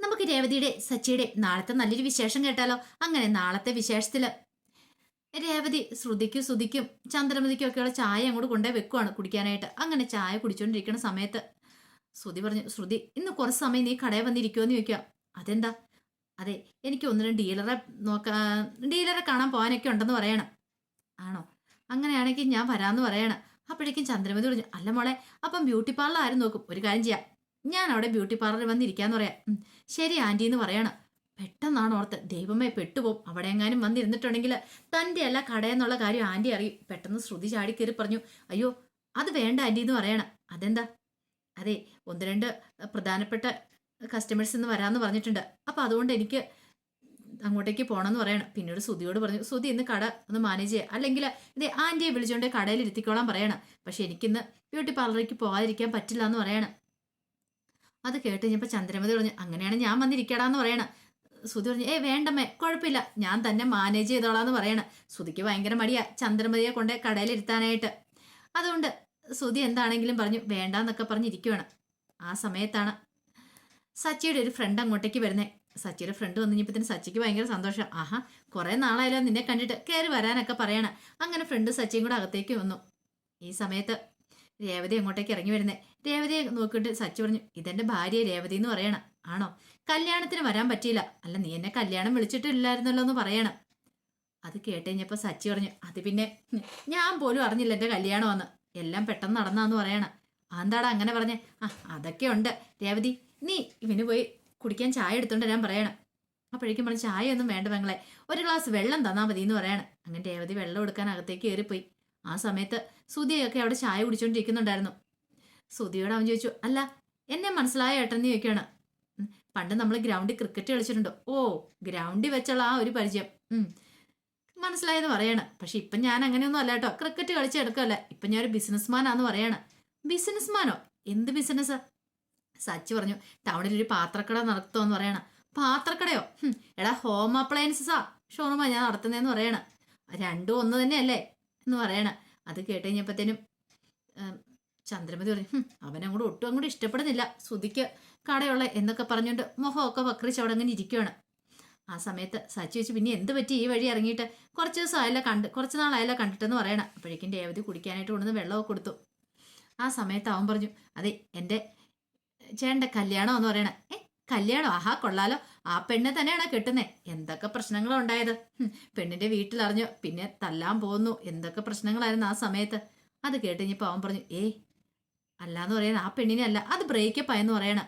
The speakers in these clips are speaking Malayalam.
നമുക്ക് രേവതിയുടെ സച്ചിയുടെ നാളത്തെ നല്ലൊരു വിശേഷം കേട്ടാലോ? അങ്ങനെ നാളത്തെ വിശേഷത്തിൽ രേവതി ശ്രുതിക്കും ശ്രുതിക്കും ചന്ദ്രമതിക്കും ഒക്കെയുള്ള ചായ അങ്ങോട്ട് കൊണ്ടേ വെക്കുവാണ് കുടിക്കാനായിട്ട്. അങ്ങനെ ചായ കുടിച്ചുകൊണ്ടിരിക്കുന്ന സമയത്ത് ശ്രുതി പറഞ്ഞു ശ്രുതി ഇന്ന് കുറച്ച് സമയം നീ കടയിൽ വന്നിരിക്കുമെന്ന് ചോദിക്കാം അതെന്താ? അതെ എനിക്ക് ഒന്ന് രണ്ട് ഡീലറെ നോക്കാ ഡീലറെ കാണാൻ പോകാനൊക്കെ ഉണ്ടെന്ന് പറയണം. ആണോ? അങ്ങനെയാണെങ്കിൽ ഞാൻ വരാമെന്ന് പറയണം. അപ്പോഴേക്കും ചന്ദ്രമതി പറഞ്ഞു അല്ല മോളെ അപ്പം ബ്യൂട്ടി പാർലർ ആരും നോക്കും. ഒരു കാര്യം ചെയ്യാം. ഞാൻ അവിടെ ബ്യൂട്ടി പാർലറിൽ വന്നിരിക്കാന്ന് പറയാം. ശരി ആന്റി എന്ന് പറയണം. പെട്ടെന്നാണ് ഓർത്ത് ദൈവമേ പെട്ടുപോകും അവിടെ എങ്ങാനും വന്നിരുന്നിട്ടുണ്ടെങ്കിൽ തന്റെ അല്ല കടയെന്നുള്ള കാര്യം ആന്റി അറിയും. പെട്ടെന്ന് ശ്രുതി ചാടി കയറി പറഞ്ഞു അയ്യോ അത് വേണ്ട ആന്റി എന്ന് പറയണം. അതെന്താ? അതെ ഒന്ന് രണ്ട് പ്രധാനപ്പെട്ട കസ്റ്റമേഴ്സ് ഇന്ന് വരാമെന്ന് പറഞ്ഞിട്ടുണ്ട്. അപ്പം അതുകൊണ്ട് എനിക്ക് അങ്ങോട്ടേക്ക് പോകണമെന്ന് പറയണം. പിന്നീട് സുധിയോട് പറഞ്ഞു സുധി ഇന്ന് കട ഒന്ന് മാനേജ് ചെയ്യുക അല്ലെങ്കിൽ ഇതേ ആന്റിയെ വിളിച്ചുകൊണ്ട് കടയിൽ ഇരുത്തിക്കോളാൻ പറയണം. പക്ഷെ എനിക്കിന്ന് ബ്യൂട്ടി പാർലറിലേക്ക് പോകാതിരിക്കാൻ പറ്റില്ല എന്ന് പറയണം. അത് കേട്ട് കഴിഞ്ഞപ്പോൾ ചന്ദ്രമതി പറഞ്ഞു അങ്ങനെയാണ് ഞാൻ വന്നിരിക്കടാന്ന് പറയണം. സുധി പറഞ്ഞു ഏ വേണ്ടമ്മേ കുഴപ്പമില്ല ഞാൻ തന്നെ മാനേജ് ചെയ്തോളാന്ന് പറയണം. സുധിക്ക് ഭയങ്കര മടിയാ ചന്ദ്രമതിയെ കൊണ്ട് കടയിലിരുത്താനായിട്ട്. അതുകൊണ്ട് സുധി എന്താണെങ്കിലും പറഞ്ഞു വേണ്ടാന്നൊക്കെ പറഞ്ഞിരിക്കുവാണ് ആ സമയത്താണ് സച്ചിയുടെ ഒരു ഫ്രണ്ട് അങ്ങോട്ടേക്ക് വരുന്നത് സച്ചിയുടെ ഫ്രണ്ട് വന്നു കഴിഞ്ഞപ്പോൾ സച്ചിക്ക് ഭയങ്കര സന്തോഷം. ആഹാ കുറേ നാളായാലോ നിന്നെ കണ്ടിട്ട് കയറി വരാനൊക്കെ പറയണം. അങ്ങനെ ഫ്രണ്ട് സച്ചിയും കൂടെ അകത്തേക്ക് വന്നു. ഈ സമയത്ത് രേവതി അങ്ങോട്ടേക്ക് ഇറങ്ങി വരുന്നേ. രേവതിയെ നോക്കിയിട്ട് സച്ചു പറഞ്ഞു ഇതെന്റെ ഭാര്യ രേവതി എന്ന് പറയണം. ആണോ? കല്യാണത്തിന് വരാൻ പറ്റിയില്ല. അല്ല നീ എന്നെ കല്യാണം വിളിച്ചിട്ടില്ലായിരുന്നല്ലോ എന്ന് പറയണം. അത് കേട്ടുകഴിഞ്ഞപ്പോൾ സച്ചി പറഞ്ഞു അത് പിന്നെ ഞാൻ പോലും അറിഞ്ഞില്ല എന്റെ കല്യാണമെന്ന്. എല്ലാം പെട്ടെന്ന് നടന്നാന്ന് പറയണം. ആന്താടാ അങ്ങനെ പറഞ്ഞേ? ആ അതൊക്കെ ഉണ്ട്. രേവതി നീ ഇവന് പോയി കുടിക്കാൻ ചായ എടുത്തോണ്ട് വരാൻ പറയണം. അപ്പോഴേക്കും പറഞ്ഞു ചായ ഒന്നും വേണ്ട പെങ്ങളെ. ഒരു ഗ്ലാസ് വെള്ളം തന്നാൽ മതി എന്ന് പറയണം. അങ്ങനെ രേവതി വെള്ളം എടുക്കാൻ അകത്തേക്ക് കയറിപ്പോയി. ആ സമയത്ത് സുധിയൊക്കെ അവിടെ ചായ കുടിച്ചോണ്ടിരിക്കുന്നുണ്ടായിരുന്നു. സുധിയോട് അവൻ ചോദിച്ചു അല്ല എന്നെ മനസ്സിലായ ഏട്ടൻ ചോദിക്കുകയാണ് പണ്ട് നമ്മൾ ഗ്രൗണ്ടിൽ ക്രിക്കറ്റ് കളിച്ചിട്ടുണ്ട്. ഓ ഗ്രൗണ്ടിൽ വെച്ചുള്ള ആ ഒരു പരിചയം. മനസ്സിലായെന്ന് പറയാണ്. പക്ഷെ ഇപ്പം ഞാൻ അങ്ങനെയൊന്നും അല്ല കേട്ടോ. ക്രിക്കറ്റ് കളിച്ചെടുക്കല്ല ഇപ്പം ഞാൻ ഒരു ബിസിനസ്മാനാന്ന് പറയാണ്. ബിസിനസ്മാനോ എന്ത് ബിസിനസ് സച്ചി പറഞ്ഞു ടൗണിൽ ഒരു പാത്രക്കട നടത്തുമെന്ന് പറയണ. പാത്രക്കടയോ? എടാ ഹോം അപ്ലയൻസസാ ഷോറൂമാ ഞാൻ നടത്തുന്നതെന്ന് പറയണ. രണ്ടും ഒന്ന് തന്നെയല്ലേ? എന്ന് പറയണം. അത് കേട്ട് കഴിഞ്ഞപ്പോഴത്തേനും ചന്ദ്രമതി പറഞ്ഞു അവൻ അങ്ങോട്ട് ഒട്ടും അങ്ങോട്ട് ഇഷ്ടപ്പെടുന്നില്ല. ശ്രുതിക്ക് കടയുള്ള എന്നൊക്കെ പറഞ്ഞുകൊണ്ട് മുഖമൊക്കെ വക്രിച്ച് അവിടെ അങ്ങനെ ഇരിക്കുകയാണ് ആ സമയത്ത് സച്ചി വെച്ച് പിന്നെ എന്ത് പറ്റി? ഈ വഴി ഇറങ്ങിയിട്ട് കുറച്ച് ദിവസം ആയല്ലോ കണ്ട് കുറച്ച് നാളായല്ലോ കണ്ടിട്ടെന്ന് പറയണം. അപ്പോഴേക്കും രേവതി കുടിക്കാനായിട്ട് കൊണ്ടുവന്ന് വെള്ളമൊക്കെ കൊടുത്തു. ആ സമയത്ത് അവൻ പറഞ്ഞു അതെ എന്റെ ചേട്ടന്റെ കല്യാണം എന്ന് പറയണേ. ഏ കല്യാണം? ആഹാ കൊള്ളാലോ. ആ പെണ്ണ് തന്നെയാണ് കിട്ടുന്നത് എന്തൊക്കെ പ്രശ്നങ്ങളാണ് ഉണ്ടായത്? പെണ്ണിന്റെ വീട്ടിലറിഞ്ഞു പിന്നെ തല്ലാൻ പോകുന്നു. എന്തൊക്കെ പ്രശ്നങ്ങളായിരുന്നു ആ സമയത്ത്? അത് കേട്ട് അവൻ പറഞ്ഞു ഏ അല്ലാന്ന് പറയണ ആ പെണ്ണിനെ അല്ല അത് ബ്രേക്കപ്പ് ആയെന്ന് പറയണ.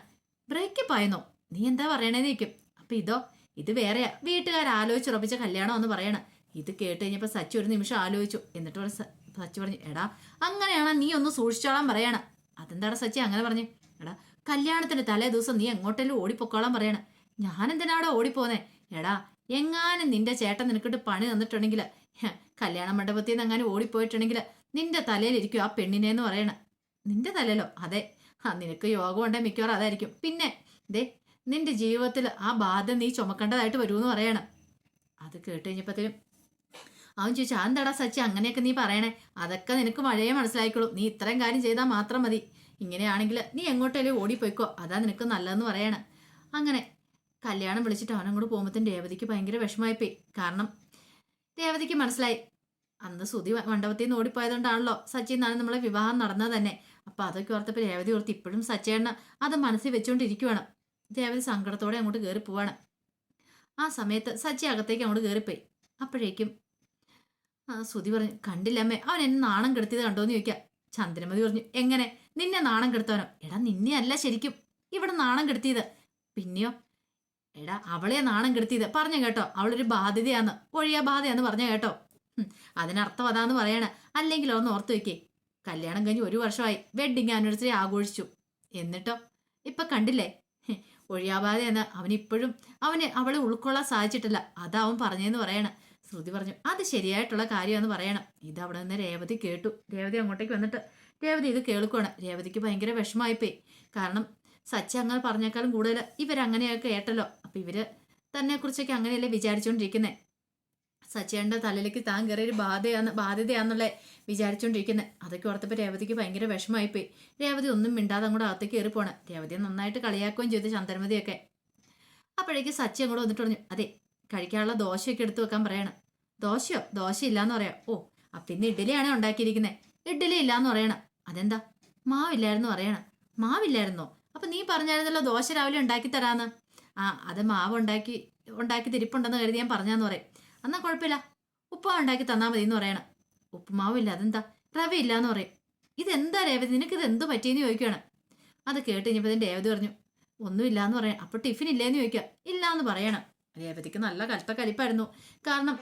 ബ്രേക്കപ്പ് ആയെന്നോ? നീ എന്താ പറയണേന്ന് ചോദിക്കും. അപ്പൊ ഇതോ ഇത് വേറെയാ. വീട്ടുകാർ ആലോചിച്ചുറപ്പിച്ച കല്യാണം എന്ന് പറയണ. ഇത് കേട്ട് സച്ചി ഒരു നിമിഷം ആലോചിച്ചു. എന്നിട്ട് പറഞ്ഞു സച്ചി പറഞ്ഞു എടാ അങ്ങനെയാണോ നീ ഒന്ന് സൂക്ഷിച്ചോളാൻ പറയണ? അതെന്താടാ സച്ചി? അങ്ങനെ പറഞ്ഞു. എടാ കല്യാണത്തിന്റെ തലേ ദിവസം നീ എങ്ങോട്ടെങ്കിലും ഓടിപ്പൊക്കോളാൻ പറയണ. ഞാൻ ഓടിപ്പോന്നെ? എടാ എങ്ങാനും നിന്റെ ചേട്ടൻ നിനക്കിട്ട് പണി തന്നിട്ടുണ്ടെങ്കിൽ കല്യാണ മണ്ഡപത്തിൽ നിന്ന് അങ്ങനെ ഓടിപ്പോയിട്ടുണ്ടെങ്കിൽ നിന്റെ തലയിലിരിക്കും ആ പെണ്ണിനെ പറയണ. നിന്റെ തലയിലോ? അതെ. ആ നിനക്ക് യോഗം ഉണ്ടേ മിക്കവാറും അതായിരിക്കും. പിന്നെ ദേ നിന്റെ ജീവിതത്തിൽ ആ ബാധ നീ ചുമക്കേണ്ടതായിട്ട് വരുമെന്ന് പറയണം. അത് കേട്ട് കഴിഞ്ഞപ്പോഴത്തേനും അവൻ ചോദിച്ചു എന്താടാ സച്ചി അങ്ങനെയൊക്കെ നീ പറയണേ? അതൊക്കെ നിനക്ക് മഴയെ മനസ്സിലായിക്കോളൂ. നീ ഇത്രയും കാര്യം ചെയ്താൽ മാത്രം മതി. ഇങ്ങനെയാണെങ്കിൽ നീ എങ്ങോട്ടേലും ഓടിപ്പോയിക്കോ. അതാ നിനക്ക് നല്ലതെന്ന് പറയണേ. അങ്ങനെ കല്യാണം വിളിച്ചിട്ട് അവനങ്ങോട്ട് പോകുമ്പോഴത്തേന് രേവതിക്ക് ഭയങ്കര വിഷമായിപ്പോയി കാരണം രേവതിക്ക് മനസ്സിലായി അന്ന് സുതി മണ്ഡപത്തിൽ നിന്ന് ഓടിപ്പോയതുകൊണ്ടാണല്ലോ സച്ചിൻ നാളെ നമ്മളെ വിവാഹം നടന്നത് തന്നെ. അപ്പൊ അതൊക്കെ ഓർത്തപ്പോൾ രേവതി ഓർത്ത് ഇപ്പോഴും സച്ചേണ്ണ അത് മനസ്സിൽ വെച്ചുകൊണ്ടിരിക്കുവാണ് രേവതി സങ്കടത്തോടെ അങ്ങോട്ട് കയറി പോവാണ്. ആ സമയത്ത് സച്ചി അകത്തേക്ക് അങ്ങോട്ട് കയറിപ്പോയി അപ്പോഴേക്കും സുതി പറഞ്ഞു കണ്ടില്ലമ്മേ അവൻ എന്നെ നാണം കെടുത്തിയത് കണ്ടോന്ന് ചോദിക്കാം. ചന്ദ്രമതി പറഞ്ഞു എങ്ങനെ? നിന്നെ നാണം കെടുത്തവനോ? എടാ നിന്നെ അല്ല ശരിക്കും. ഇവിടെ നാണം കെടുത്തിയത്. പിന്നെയോ എടാ അവളെ നാണം കെടുത്തിയത്. പറഞ്ഞു കേട്ടോ അവളൊരു ബാധ്യതയാന്ന്. ഒഴിയാ ബാധയാന്ന് പറഞ്ഞു കേട്ടോ. അതിനർത്ഥം അതാന്ന് പറയണ. അല്ലെങ്കിൽ ഒന്ന് ഓർത്ത് വെക്കേ. കല്യാണം കഴിഞ്ഞ് ഒരു വർഷമായി. വെഡിങ് ആനിവേഴ്സറി ആഘോഷിച്ചു. എന്നിട്ടോ? ഇപ്പൊ കണ്ടില്ലേ? ഒഴിയാബാധയെന്ന്. അവനിപ്പോഴും അവന് അവളെ ഉൾക്കൊള്ളാൻ സാധിച്ചിട്ടില്ല. അതാ അവൻ പറഞ്ഞതെന്ന് പറയണം. ശ്രുതി പറഞ്ഞു അത് ശരിയായിട്ടുള്ള കാര്യമാണെന്ന് പറയണം. ഇത് അവിടെ നിന്ന് രേവതി കേട്ടു. രേവതി അങ്ങോട്ടേക്ക് വന്നിട്ട് രേവതി ഇത് കേൾക്കുവാണ്. രേവതിക്ക് ഭയങ്കര വിഷമായിപ്പോയി കാരണം സച്ചി അങ്ങനെ പറഞ്ഞേക്കാളും കൂടുതൽ ഇവരങ്ങനെയൊക്കെ കേട്ടല്ലോ. അപ്പം ഇവർ തന്നെ കുറിച്ചൊക്കെ അങ്ങനെയല്ലേ വിചാരിച്ചുകൊണ്ടിരിക്കുന്നത് സച്ചിയുടെ തലയിലേക്ക് താൻ കയറിയ ഒരു ബാധയാന്ന് ബാധ്യതയാന്നുള്ള വിചാരിച്ചുകൊണ്ടിരിക്കുന്നത് അതൊക്കെ ഓർത്തപ്പോൾ രേവതിക്ക് ഭയങ്കര വിഷമായിപ്പോയി രേവതി ഒന്നും മിണ്ടാതെ അങ്ങോട്ട് അകത്തേക്ക് കയറി പോണേ. രേവതിയെ നന്നായിട്ട് കളിയാക്കുകയും ചെയ്തു ചന്ദ്രമതിയൊക്കെ. അപ്പോഴേക്ക് സച്ചി അങ്ങോട്ട് വന്നിട്ട് പറഞ്ഞു അതെ കഴിക്കാനുള്ള ദോശയൊക്കെ എടുത്തു വെക്കാൻ പറയണം. ദോശയോ? ദോശ ഇല്ലാന്ന് പറയാം? ഓ അപ്പം ഇന്ന് ഇഡ്ഡലിയാണ് ഉണ്ടാക്കിയിരിക്കുന്നത് ഇഡ്ഡലി ഇല്ലാന്ന് പറയണം. അതെന്താ? മാവില്ലായിരുന്നു പറയണം. മാവില്ലായിരുന്നോ? അപ്പൊ നീ പറഞ്ഞായിരുന്നല്ലോ ദോശ രാവിലെ ഉണ്ടാക്കി തരാന്ന്. ആ അത് മാവ് ഉണ്ടാക്കി ഉണ്ടാക്കി തിരിപ്പുണ്ടെന്ന് കരുതി ഞാൻ പറഞ്ഞാന്ന് പറയും. എന്നാ കുഴപ്പമില്ല. ഉപ്പുമാവ് ഉണ്ടാക്കി തന്നാൽ മതി എന്ന് പറയണം. ഉപ്പുമാവില്ല അതെന്താ? റവ ഇല്ലാന്ന് പറയും. ഇതെന്താ രേവതി നിനക്ക് ഇത് എന്ത് പറ്റിയെന്ന് ചോദിക്കുകയാണ്. അത് കേട്ട് കഴിഞ്ഞപ്പോൾ രേവതി പറഞ്ഞു ഒന്നുമില്ലാന്ന് പറയാം. അപ്പൊ ടിഫിൻ ഇല്ലേന്ന് ചോദിക്കുക. ഇല്ലാന്ന് പറയണം. രേവതിക്ക് നല്ല കഷ്ട കലിപ്പായിരുന്നു. കാരണം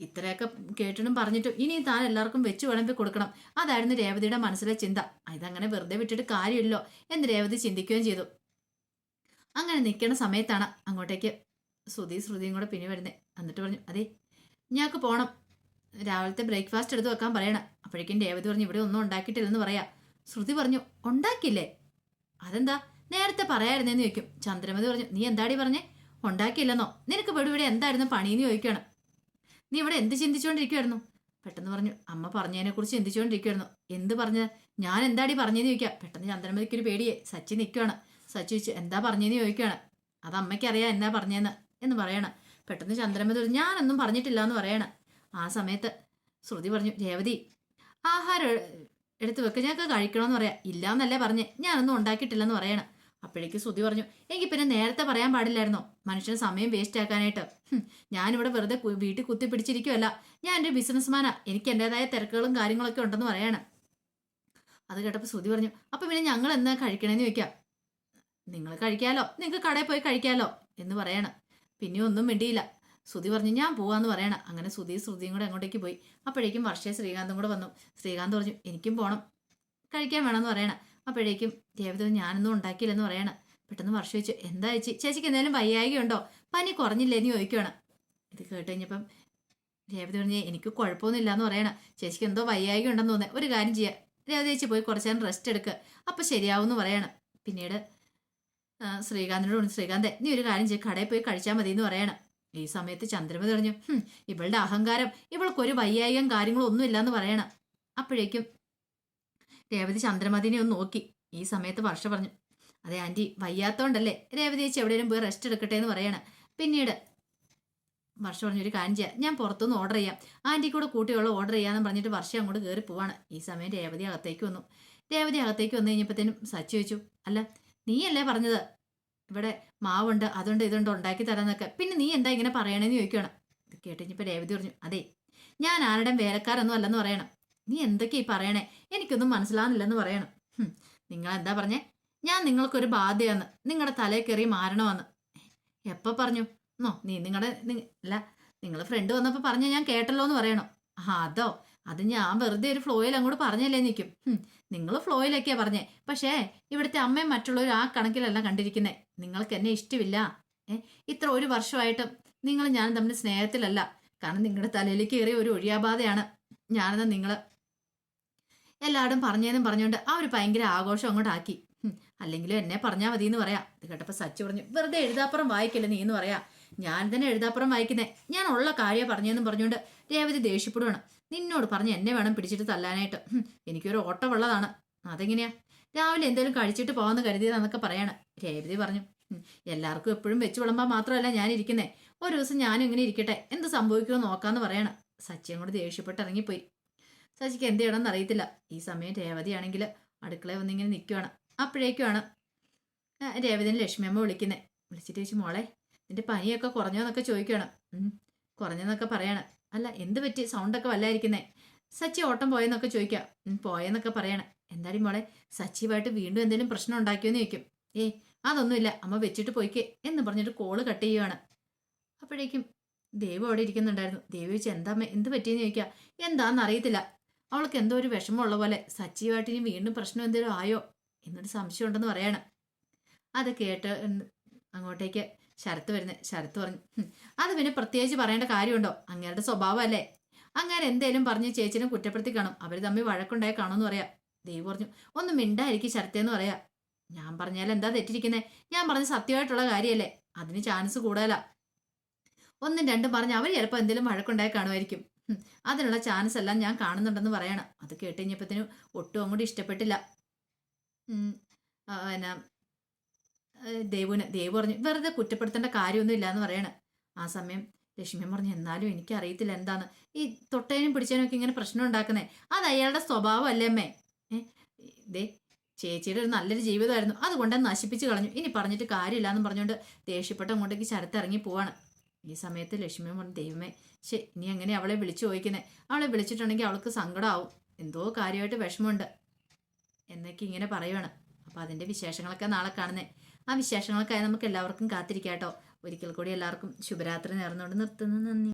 ഇത്രയൊക്കെ കേട്ടിട്ടും പറഞ്ഞിട്ടും ഇനി താൻ എല്ലാവർക്കും വെച്ച് വിളമ്പി കൊടുക്കണം. അതായിരുന്നു രേവതിയുടെ മനസ്സിലെ ചിന്ത. ഇതങ്ങനെ വെറുതെ വിട്ടിട്ട് കാര്യമില്ലല്ലോ എന്ന് രേവതി ചിന്തിക്കുകയും ചെയ്തു. അങ്ങനെ നിൽക്കുന്ന സമയത്താണ് അങ്ങോട്ടേക്ക് ശ്രുതി ശ്രുതിയും കൂടെ പിന്നെ വരുന്നത് എന്നിട്ട് പറഞ്ഞു അതെ ഞങ്ങൾക്ക് പോകണം രാവിലത്തെ ബ്രേക്ക്ഫാസ്റ്റ് എടുത്ത് വെക്കാൻ പറയണം. അപ്പോഴേക്കും രേവതി പറഞ്ഞു ഇവിടെ ഒന്നും ഉണ്ടാക്കിയിട്ടില്ലെന്ന് പറയാം. ശ്രുതി പറഞ്ഞു ഉണ്ടാക്കിയില്ലേ? അതെന്താ? നേരത്തെ പറയായിരുന്നേന്ന് ചോദിക്കും. ചന്ദ്രമതി പറഞ്ഞു നീ എന്താടി പറഞ്ഞേ? ഉണ്ടാക്കിയില്ലെന്നോ? നിനക്ക് ഇവിടെ ഇവിടെ എന്തായിരുന്നു പണിയെന്ന് ചോദിക്കുകയാണ് നീ ഇവിടെ എന്ത് ചിന്തിച്ചുകൊണ്ടിരിക്കുവായിരുന്നു പെട്ടെന്ന് പറഞ്ഞു അമ്മ പറഞ്ഞതിനെ കുറിച്ച് ചിന്തിച്ചുകൊണ്ടിരിക്കുവായിരുന്നു എന്ത് പറഞ്ഞത് ഞാൻ എന്താടി പറഞ്ഞതെന്ന് ചോദിക്കുക പെട്ടെന്ന് ചന്ദ്രമതിക്ക് ഒരു പേടിയെ സച്ചി നിൽക്കുകയാണ് സച്ചി ചോദിച്ചു എന്താ പറഞ്ഞതെന്ന് ചോദിക്കുകയാണ് അത് അമ്മയ്ക്കറിയാം എന്താ പറഞ്ഞതെന്ന് എന്ന് പറയണം. പെട്ടെന്ന് ചന്ദ്രമതി ഞാനൊന്നും പറഞ്ഞിട്ടില്ല എന്ന് പറയണം. ആ സമയത്ത് ശ്രുതി പറഞ്ഞു രേവതി ആഹാരം എടുത്തു എടുത്ത് വെക്ക്. ഞങ്ങൾക്ക് കഴിക്കണമെന്ന് പറയാം. ഇല്ല എന്നല്ലേ പറഞ്ഞേ. ഞാനൊന്നും ഉണ്ടാക്കിയിട്ടില്ലെന്ന് പറയണം. അപ്പോഴേക്ക് ശ്രുതി പറഞ്ഞു എനിക്ക് പിന്നെ നേരത്തെ പറയാൻ പാടില്ലായിരുന്നോ? മനുഷ്യന് സമയം വേസ്റ്റ് ആക്കാനായിട്ട്. ഞാനിവിടെ വെറുതെ വീട്ടിൽ കുത്തി പിടിച്ചിരിക്കുമല്ല ഞാൻ എന്റെ ബിസിനസ്മാനാ എനിക്ക് എന്റെതായ തിരക്കുകളും കാര്യങ്ങളൊക്കെ ഉണ്ടെന്ന് പറയാണ്. അത് കേട്ടപ്പോൾ ശ്രുതി പറഞ്ഞു അപ്പം പിന്നെ ഞങ്ങൾ എന്താ കഴിക്കണമെന്ന് ചോദിക്കാം? നിങ്ങൾ കഴിക്കാലോ. നിങ്ങൾക്ക് കടയിൽ പോയി കഴിക്കാലോ എന്ന് പറയണം. പിന്നെ ഒന്നും വേണ്ടിയില്ല ശ്രുതി പറഞ്ഞു ഞാൻ പോവാന്ന് പറയണം. അങ്ങനെ ശ്രുതി ശ്രുതിയും കൂടെ അങ്ങോട്ടേക്ക് പോയി. അപ്പോഴേക്കും വർഷേ ശ്രീകാന്തും കൂടെ വന്നു. ശ്രീകാന്ത് പറഞ്ഞു എനിക്കും പോകണം കഴിക്കാൻ വേണമെന്ന് പറയണം. അപ്പോഴേക്കും ദേവത ഞാനൊന്നും ഉണ്ടാക്കിയില്ലെന്ന് പറയണം. പെട്ടെന്ന് വർഷം വെച്ചു എന്താ ചേച്ചി? ചേച്ചിക്ക് എന്തെങ്കിലും വയ്യായികയുണ്ടോ പനി കുറഞ്ഞില്ലേ എന്ന് ചോദിക്കണം ഇത് കേട്ട് കഴിഞ്ഞപ്പം രേവതി പറഞ്ഞ് എനിക്ക് കുഴപ്പമൊന്നുമില്ല എന്ന് പറയണം. ചേച്ചിക്ക് എന്തോ വയ്യായിക ഉണ്ടെന്ന് തോന്നേ ഒരു കാര്യം ചെയ്യാം. രേവതി ചേച്ചി പോയി കുറച്ച് നേരം റെസ്റ്റ് എടുക്കുക അപ്പം ശരിയാവും എന്ന് പറയണം. പിന്നീട് ശ്രീകാന്തിനോട് പറഞ്ഞു ശ്രീകാന്തെ നീ ഒരു കാര്യം ചെയ്യും. കടയിൽ പോയി കഴിച്ചാൽ മതി എന്ന് പറയണം. ഈ സമയത്ത് ചന്ദ്രമതി പറഞ്ഞു "ഹും, ഇവളുടെ അഹങ്കാരം ഇവൾക്കൊരു വയ്യായികം കാര്യങ്ങളൊന്നും ഇല്ലയെന്ന് പറയണം. അപ്പോഴേക്കും രേവതി ചന്ദ്രമതിനെ ഒന്ന് നോക്കി. ഈ സമയത്ത് വർഷ പറഞ്ഞു അതെ ആന്റി വയ്യാത്തോണ്ടല്ലേ. രേവതി ചേച്ചി എവിടെയും പോയി റെസ്റ്റ് എടുക്കട്ടെ എന്ന് പറയണം. പിന്നീട് വർഷ പറഞ്ഞൊരു കാര്യം ചെയ്യാം. ഞാൻ പുറത്തുനിന്ന് ഓർഡർ ചെയ്യാം. ആന്റി കൂടെ കൂട്ടിയുള്ള ഓർഡർ ചെയ്യാന്ന് പറഞ്ഞിട്ട് വർഷം അങ്ങോട്ട് കയറി പോവാണ്. ഈ സമയം രേവതി അകത്തേക്ക് വന്നു. രേവതി അകത്തേക്ക് വന്നു കഴിഞ്ഞപ്പോഴത്തേനും സച്ചി വെച്ചു അല്ല നീയല്ലേ പറഞ്ഞത്? ഇവിടെ മാവുണ്ട് അതുണ്ട് ഇതുണ്ട് ഉണ്ടാക്കി തരാന്നൊക്കെ. പിന്നെ നീ എന്താ ഇങ്ങനെ പറയണേന്ന് ചോദിക്കണം ഇത് കേട്ട് രേവതി പറഞ്ഞു അതെ ഞാൻ ആരുടെയും വേലക്കാരൊന്നും അല്ലെന്ന് പറയണം. നീ എന്തൊക്കെയാ ഈ പറയണേ? എനിക്കൊന്നും മനസ്സിലാകുന്നില്ലെന്ന് പറയണം. നിങ്ങൾ എന്താ പറഞ്ഞേ? ഞാൻ നിങ്ങൾക്കൊരു ബാധ്യതയെന്ന് നിങ്ങളുടെ തലയിൽ കയറി മാറണമെന്ന്. എപ്പോൾ പറഞ്ഞു? നോ നീ നിങ്ങളുടെ അല്ല നിങ്ങൾ ഫ്രണ്ട് വന്നപ്പോൾ പറഞ്ഞ ഞാൻ കേട്ടല്ലോ എന്ന് പറയണോ അതോ? അത് ഞാൻ വെറുതെ ഒരു ഫ്ലോയിൽ അങ്ങോട്ട് പറഞ്ഞല്ലേ നിൽക്കും നിങ്ങൾ ഫ്ലോയിലൊക്കെയാ പറഞ്ഞേ. പക്ഷേ ഇവിടുത്തെ അമ്മയും മറ്റുള്ളവരും ആ കണക്കിലല്ല കണ്ടിരിക്കുന്നേ. നിങ്ങൾക്ക് എന്നെ ഇഷ്ടമില്ല ഇത്ര ഒരു വർഷമായിട്ടും നിങ്ങൾ ഞാൻ തമ്മിൽ സ്നേഹത്തിലല്ല. കാരണം നിങ്ങളുടെ തലയിൽ കയറിയ ഒരു ഒഴിയാബാധയാണ്. ഞാനെന്ന നിങ്ങൾ എല്ലാവരും പറഞ്ഞേന്നും പറഞ്ഞുകൊണ്ട് ഒരു ഭയങ്കര ആഘോഷം അങ്ങോട്ട് ആക്കി ഹും, അല്ലെങ്കിലും എന്നെ പറഞ്ഞാൽ മതി എന്ന് പറയാം. ഇത് കേട്ടപ്പോൾ സച്ചു പറഞ്ഞു വെറുതെ എഴുതാപ്പുറം വായിക്കില്ല നീ എന്ന് പറയാം. ഞാൻ തന്നെ എഴുതാപ്പുറം വായിക്കുന്നേ. ഞാൻ ഉള്ള കാര്യം പറഞ്ഞെന്നും പറഞ്ഞുകൊണ്ട് രേവതി ദേഷ്യപ്പെടുവാണ്. നിന്നോട് പറഞ്ഞ് എന്നെ വേണം പിടിച്ചിട്ട് തല്ലാനായിട്ട്. എനിക്കൊരു ഓട്ടമുള്ളതാണ്. അതെങ്ങനെയാ? രാവിലെ എന്തെങ്കിലും കഴിച്ചിട്ട് പോകാമെന്ന് കരുതിയതാന്നൊക്കെ പറയാണ്. രേവതി പറഞ്ഞു എല്ലാവർക്കും എപ്പോഴും വെച്ചു വിളമ്പാൻ മാത്രമല്ല ഞാൻ ഇരിക്കുന്നേ. ഒരു ദിവസം ഞാനും ഇങ്ങനെ ഇരിക്കട്ടെ. എന്ത് സംഭവിക്കുമോ നോക്കാന്ന് പറയണം. സച്ചിയും അങ്ങോട്ട് ദേഷ്യപ്പെട്ട് ഇറങ്ങിപ്പോയി. സച്ചിക്ക് എന്ത് ചെയ്യണമെന്ന് അറിയത്തില്ല. ഈ സമയം രേവതിയാണെങ്കിൽ അടുക്കളയിൽ വന്നിങ്ങനെ നിൽക്കുവാണ് അപ്പോഴേക്കുമാണ് രേവതിന് ലക്ഷ്മി അമ്മ വിളിക്കുന്നത് വിളിച്ചിട്ട് ചോദിച്ചു മോളെ നിന്റെ പനിയൊക്കെ കുറഞ്ഞോന്നൊക്കെ ചോദിക്കുകയാണ് "ഉം, കുറഞ്ഞെന്നൊക്കെ പറയണം. അല്ല എന്ത് പറ്റി? സൗണ്ടൊക്കെ വല്ലായിരിക്കുന്നേ. സച്ചി ഓട്ടം പോയെന്നൊക്കെ ചോദിക്കാം. "ഉം, പോയെന്നൊക്കെ പറയണം. എന്താടി മോളെ സച്ചിയുമായിട്ട് വീണ്ടും എന്തെങ്കിലും പ്രശ്നം ഉണ്ടാക്കിയോന്ന് ചോദിക്കും. ഏ അതൊന്നുമില്ല. അമ്മ വെച്ചിട്ട് പോയിക്കേ എന്ന് പറഞ്ഞിട്ട് കോൾ കട്ട് ചെയ്യുവാണ്. അപ്പോഴേക്കും ദേവ് അവിടെ ഇരിക്കുന്നുണ്ടായിരുന്നു. ദേവി ചോദിച്ചു എന്താ എന്ത് പറ്റിയെന്ന് ചോദിക്കുക എന്താന്ന് അറിയത്തില്ല. അവൾക്ക് എന്തോ ഒരു വിഷമമുള്ള പോലെ സച്ചിയുമായിട്ട് ഇനി വീണ്ടും പ്രശ്നം എന്തെങ്കിലും ആയോ? എന്നൊരു സംശയം ഉണ്ടെന്ന് പറയാണ്. അത് കേട്ട് അങ്ങോട്ടേക്ക് ശരത്ത് വരുന്നത് ശരത്ത് പറഞ്ഞു അത് പിന്നെ പ്രത്യേകിച്ച് പറയേണ്ട കാര്യമുണ്ടോ? അങ്ങേരുടെ സ്വഭാവമല്ലേ? അങ്ങനെ എന്തേലും പറഞ്ഞ് ചേച്ചിനെ കുറ്റപ്പെടുത്തി കാണും. അവർ തമ്മിൽ വഴക്കുണ്ടായി കാണുമെന്ന് പറയാം. ദേവി പറഞ്ഞു ഒന്ന് മിണ്ടായിരിക്കും ശരത്തേന്ന് പറയാ. ഞാൻ പറഞ്ഞാൽ എന്താ തെറ്റിരിക്കുന്നേ? ഞാൻ പറഞ്ഞ സത്യമായിട്ടുള്ള കാര്യമല്ലേ അതിന് ചാൻസ് കൂടുതലാ. ഒന്നും രണ്ടും പറഞ്ഞ് അവർ ചിലപ്പോൾ എന്തെങ്കിലും വഴക്കുണ്ടായി കാണുമായിരിക്കും. അതിനുള്ള ചാൻസ് എല്ലാം ഞാൻ കാണുന്നുണ്ടെന്ന് പറയണം. അത് കേട്ട് കഴിഞ്ഞപ്പോഴത്തേനും ഒട്ടും അങ്ങോട്ട് ഇഷ്ടപ്പെട്ടില്ല. പിന്നെ ദേവുവിന് ദേവ് പറഞ്ഞു വെറുതെ കുറ്റപ്പെടുത്തേണ്ട കാര്യമൊന്നും ഇല്ല എന്ന് പറയണം. ആ സമയം ലക്ഷ്മി പറഞ്ഞു എന്നാലും എനിക്ക് അറിയത്തില്ല എന്താണ് ഈ തൊട്ടേനും പിടിച്ചതിനും ഒക്കെ ഇങ്ങനെ പ്രശ്നം ഉണ്ടാക്കുന്നേ. അത് അയാളുടെ സ്വഭാവം അല്ലേ അമ്മേ ദേ ചേച്ചിയുടെ ഒരു നല്ലൊരു ജീവിതമായിരുന്നു. അതുകൊണ്ട് നശിപ്പിച്ചു കളഞ്ഞു. ഇനി പറഞ്ഞിട്ട് കാര്യമില്ല എന്ന് പറഞ്ഞുകൊണ്ട് ദേഷ്യപ്പെട്ട അങ്ങോട്ടേക്ക് ശരത്തിറങ്ങി പോവാണ്. ഈ സമയത്ത് ലക്ഷ്മി പറഞ്ഞു ദൈവമേ ശേ ഇനി എങ്ങനെ അവളെ വിളിച്ചു ചോദിക്കുന്നേ? അവളെ വിളിച്ചിട്ടുണ്ടെങ്കിൽ അവൾക്ക് സങ്കടമാവും എന്തോ കാര്യമായിട്ട് വിഷമമുണ്ട്. എന്നൊക്കെ ഇങ്ങനെ പറയുവാണ്. അപ്പോൾ അതിന്റെ വിശേഷങ്ങളൊക്കെ നാളെ കാണുന്നേ. ആ വിശേഷങ്ങൾക്കായി നമുക്ക് എല്ലാവർക്കും കാത്തിരിക്കാം കേട്ടോ ഒരിക്കൽ കൂടി എല്ലാവർക്കും ശുഭരാത്രി നേർന്നുകൊണ്ട് നിർത്തുന്നു. നന്ദി.